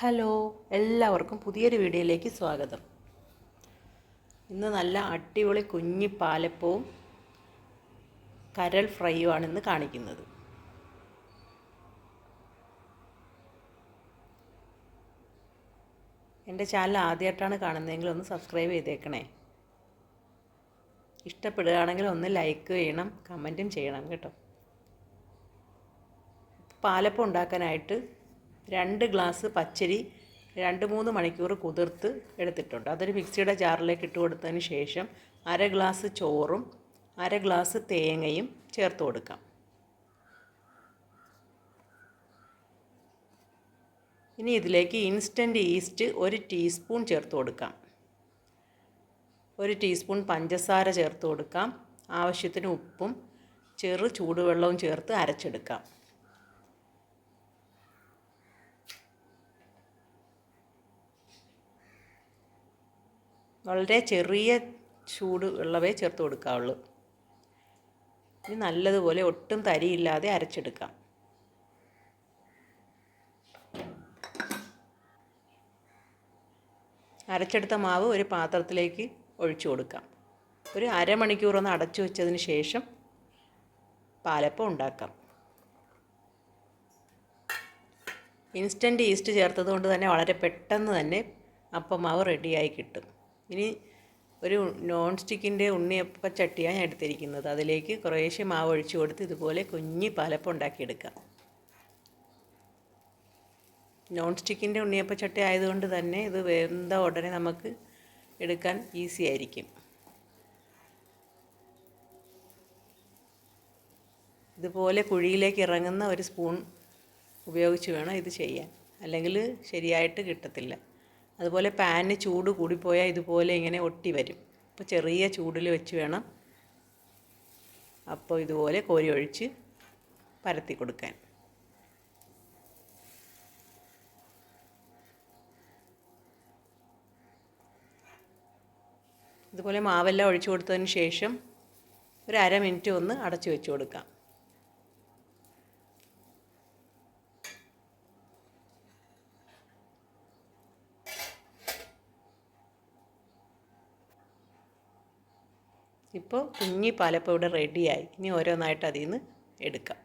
Hello എല്ലാവർക്കും പുതിയൊരു വീഡിയോയിലേക്ക് സ്വാഗതം. ഇന്ന് നല്ല അടിപൊളി കുഞ്ഞി പാലപ്പവും കരൾ ഫ്രൈയുമാണ് ഇന്ന് കാണിക്കുന്നത്. എന്റെ ചാനൽ ആദ്യമായിട്ടാണ് കാണുന്നതെങ്കിൽ ഒന്ന് സബ്സ്ക്രൈബ് ചെയ്തേക്കണേ. ഇഷ്ടപ്പെടുകയാണെങ്കിൽ ഒന്ന് ലൈക്ക് ചെയ്യണം കമന്റും ചെയ്യണം കേട്ടോ. പാലപ്പം ഉണ്ടാക്കാനായിട്ട് രണ്ട് ഗ്ലാസ് പച്ചരി രണ്ട് മൂന്ന് മണിക്കൂർ കുതിർത്ത് എടുത്തിട്ടുണ്ട്. അതൊരു മിക്സിയുടെ ജാറിലേക്ക് ഇട്ട് കൊടുത്തതിന് ശേഷം അര ഗ്ലാസ് ചോറും അര ഗ്ലാസ് തേങ്ങയും ചേർത്ത് കൊടുക്കാം. ഇനി ഇതിലേക്ക് ഇൻസ്റ്റന്റ് ഈസ്റ്റ് ഒരു ടീസ്പൂൺ ചേർത്ത് കൊടുക്കാം. ഒരു ടീസ്പൂൺ പഞ്ചസാര ചേർത്ത് കൊടുക്കാം. ആവശ്യത്തിന് ഉപ്പും ചെറു ചൂടുവെള്ളവും ചേർത്ത് അരച്ചെടുക്കാം. വളരെ ചെറിയ ചൂട് ഉള്ളവേ ചേർത്ത് കൊടുക്കാവുള്ളൂ. ഇനി നല്ലതുപോലെ ഒട്ടും തരിയില്ലാതെ അരച്ചെടുക്കാം. അരച്ചെടുത്ത മാവ് ഒരു പാത്രത്തിലേക്ക് ഒഴിച്ചു കൊടുക്കാം. ഒരു അരമണിക്കൂർ ഒന്ന് അടച്ചു വെച്ചതിന് ശേഷം പാലപ്പം ഉണ്ടാക്കാം. ഇൻസ്റ്റന്റ് ഈസ്റ്റ് ചേർത്തത് കൊണ്ട് തന്നെ വളരെ പെട്ടെന്ന് തന്നെ അപ്പം മാവ് റെഡിയായി കിട്ടും. ഇനി ഒരു നോൺ സ്റ്റിക്കിന്റെ ഉണ്ണിയപ്പ ചട്ടിയാണ് ഞാൻ എടുത്തിരിക്കുന്നത്. അതിലേക്ക് കുറേശ്ശെ മാവ് ഒഴിച്ചു കൊടുത്ത് ഇതുപോലെ കുഞ്ഞി പാലപ്പം ഉണ്ടാക്കിയെടുക്കാം. നോൺ സ്റ്റിക്കിന്റെ ഉണ്ണിയപ്പ ചട്ടി ആയതുകൊണ്ട് തന്നെ ഇത് വെന്ത ഉടനെ നമുക്ക് എടുക്കാൻ ഈസി ആയിരിക്കും. ഇതുപോലെ കുഴിയിലേക്ക് ഇറങ്ങുന്ന ഒരു സ്പൂൺ ഉപയോഗിച്ച് വേണം ഇത് ചെയ്യാൻ. അല്ലെങ്കിൽ ശരിയായിട്ട് കിട്ടത്തില്ല. അതുപോലെ പാനിന് ചൂട് കൂടിപ്പോയാൽ ഇതുപോലെ ഇങ്ങനെ ഒട്ടി വരും. അപ്പോൾ ചെറിയ ചൂടിൽ വെച്ച് വേണം അപ്പോൾ ഇതുപോലെ കോരി ഒഴിച്ച് പരത്തി കൊടുക്കാൻ. ഇതുപോലെ മാവെല്ലാം ഒഴിച്ചു കൊടുത്തതിന് ശേഷം ഒരു അര മിനിറ്റ് ഒന്ന് അടച്ചു വെച്ച് കൊടുക്കാം. ഇപ്പോൾ കുഞ്ഞി പാലപ്പം ഇവിടെ റെഡിയായി ഇനി ഓരോന്നായിട്ട് അതിൽ നിന്ന് എടുക്കാം.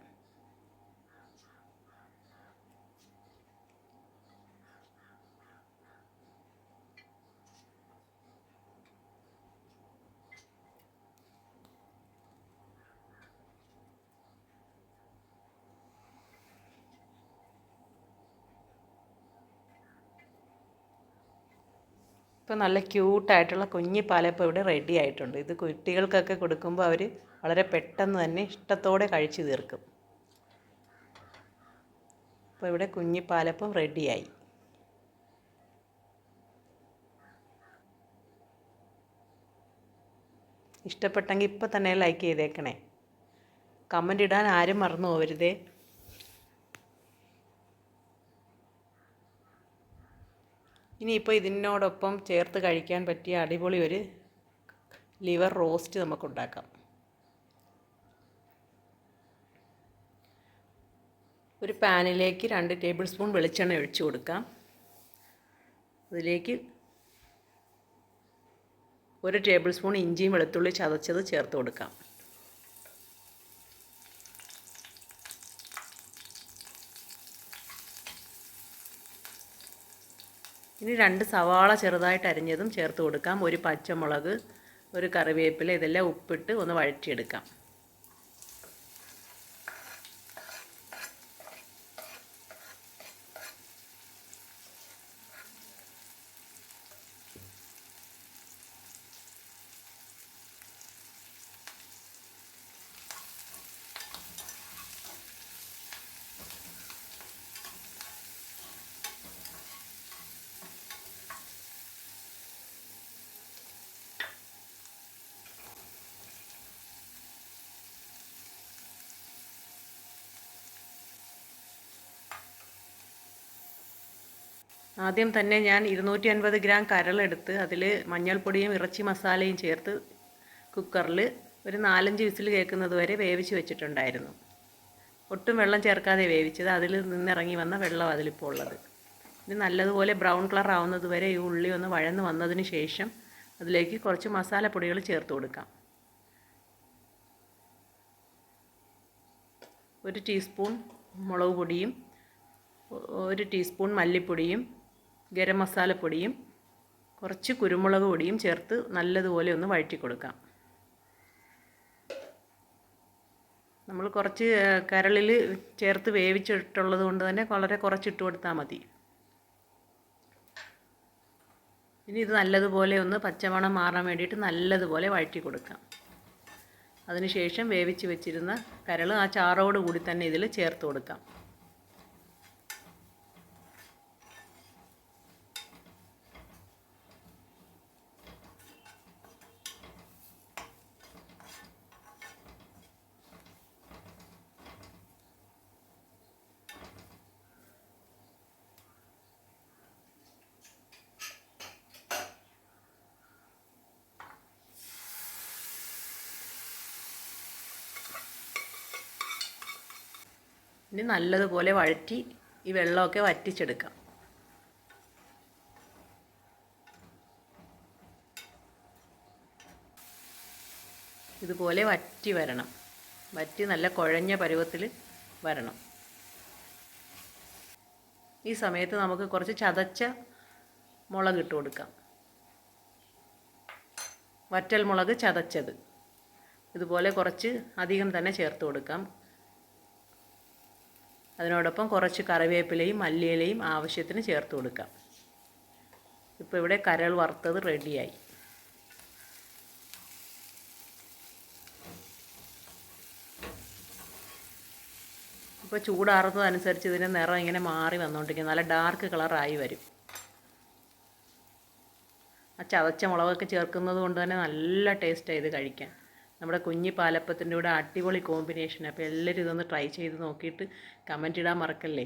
ഇപ്പോൾ നല്ല ക്യൂട്ടായിട്ടുള്ള കുഞ്ഞി പാലപ്പം ഇവിടെ റെഡി ആയിട്ടുണ്ട്. ഇത് കുട്ടികൾക്കൊക്കെ കൊടുക്കുമ്പോൾ അവർ വളരെ പെട്ടെന്ന് തന്നെ ഇഷ്ടത്തോടെ കഴിച്ചു തീർക്കും. അപ്പോൾ ഇവിടെ കുഞ്ഞി പാലപ്പം റെഡിയായി ഇഷ്ടപ്പെട്ടെങ്കിൽ ഇപ്പം തന്നെ ലൈക്ക് ചെയ്തേക്കണേ. കമന്റ് ഇടാൻ ആരും മറന്നു പോകരുതേ ഇനിയിപ്പോൾ ഇതിനോടൊപ്പം ചേർത്ത് കഴിക്കാൻ പറ്റിയ അടിപൊളി ഒരു ലിവർ റോസ്റ്റ് നമുക്കുണ്ടാക്കാം. ഒരു പാനിലേക്ക് രണ്ട് ടേബിൾ സ്പൂൺ വെളിച്ചെണ്ണ ഒഴിച്ചു കൊടുക്കാം. അതിലേക്ക് ഒരു ടേബിൾ സ്പൂൺ ഇഞ്ചിയും വെളുത്തുള്ളി ചതച്ചത് ചേർത്ത് കൊടുക്കാം. ഇനി രണ്ട് സവാള ചെറുതായിട്ട് അരിഞ്ഞതും ചേർത്ത് കൊടുക്കാം. ഒരു പച്ചമുളക് ഒരു കറിവേപ്പില ഇതെല്ലാം ഉപ്പിട്ട് ഒന്ന് വഴറ്റിയെടുക്കാം. ആദ്യം തന്നെ ഞാൻ ഇരുന്നൂറ്റി അൻപത് ഗ്രാം കരളെടുത്ത് അതിൽ മഞ്ഞൾപ്പൊടിയും ഇറച്ചി മസാലയും ചേർത്ത് കുക്കറിൽ ഒരു നാലഞ്ച് വിസിൽ കേൾക്കുന്നത് വരെ വേവിച്ച് വെച്ചിട്ടുണ്ടായിരുന്നു. ഒട്ടും വെള്ളം ചേർക്കാതെ വേവിച്ചത്. അതിൽ നിന്നിറങ്ങി വന്ന വെള്ളം അതിലിപ്പോൾ ഉള്ളത്. ഇത് നല്ലതുപോലെ ബ്രൗൺ കളർ ആവുന്നത് വരെ ഈ ഉള്ളി ഒന്ന് വഴന്ന് വന്നതിന് ശേഷം അതിലേക്ക് കുറച്ച് മസാലപ്പൊടികൾ ചേർത്ത് കൊടുക്കാം. ഒരു ടീസ്പൂൺ മുളക് പൊടിയും ഒരു ടീസ്പൂൺ മല്ലിപ്പൊടിയും ഗരം മസാലപ്പൊടിയും കുറച്ച് കുരുമുളക് പൊടിയും ചേർത്ത് നല്ലതുപോലെ ഒന്ന് വഴറ്റി കൊടുക്കാം. നമ്മൾ കുറച്ച് കരളിൽ ചേർത്ത് വേവിച്ചിട്ടുള്ളത് കൊണ്ട് തന്നെ വളരെ കുറച്ചിട്ട് കൊടുത്താൽ മതി. ഇനി ഇത് നല്ലതുപോലെ ഒന്ന് പച്ചമണം മാറാൻ വേണ്ടിയിട്ട് നല്ലതുപോലെ വഴറ്റി കൊടുക്കാം. അതിനുശേഷം വേവിച്ച് വെച്ചിരുന്ന കരൾ ആ ചാറോട് കൂടി തന്നെ ഇതിൽ ചേർത്ത് കൊടുക്കാം. ഇനി നല്ലതുപോലെ വഴറ്റി ഈ വെള്ളമൊക്കെ വറ്റിച്ചെടുക്കാം. ഇതുപോലെ വറ്റി വരണം. വറ്റി നല്ല കുഴഞ്ഞ പരുവത്തിൽ വരണം. ഈ സമയത്ത് നമുക്ക് കുറച്ച് ചതച്ച മുളക് ഇട്ട് കൊടുക്കാം. വറ്റൽ മുളക് ചതച്ചത്. ഇതുപോലെ കുറച്ച് അധികം തന്നെ ചേർത്ത് കൊടുക്കാം. അതിനോടൊപ്പം കുറച്ച് കറിവേപ്പിലയും മല്ലിയിലയും ആവശ്യത്തിന് ചേർത്ത് കൊടുക്കാം. ഇപ്പോൾ ഇവിടെ കരൾ വറുത്തത് റെഡിയായി. ഇപ്പോൾ ചൂടാറുന്നതനുസരിച്ച് ഇതിന്റെ നിറം ഇങ്ങനെ മാറി വന്നുകൊണ്ടിരിക്കും നല്ല ഡാർക്ക് കളറായി വരും. ആ ചതച്ച മുളകൊക്കെ ചേർക്കുന്നത് കൊണ്ട് തന്നെ നല്ല ടേസ്റ്റാണ് ഇത് കഴിക്കാൻ. നമ്മുടെ കുഞ്ഞി പാലപ്പത്തിന്റെ കൂടെ അടിപൊളി കോമ്പിനേഷൻ അപ്പോൾ എല്ലാവരും ഇതൊന്ന് ട്രൈ ചെയ്ത് നോക്കിയിട്ട് കമന്റ് ഇടാൻ മറക്കല്ലേ?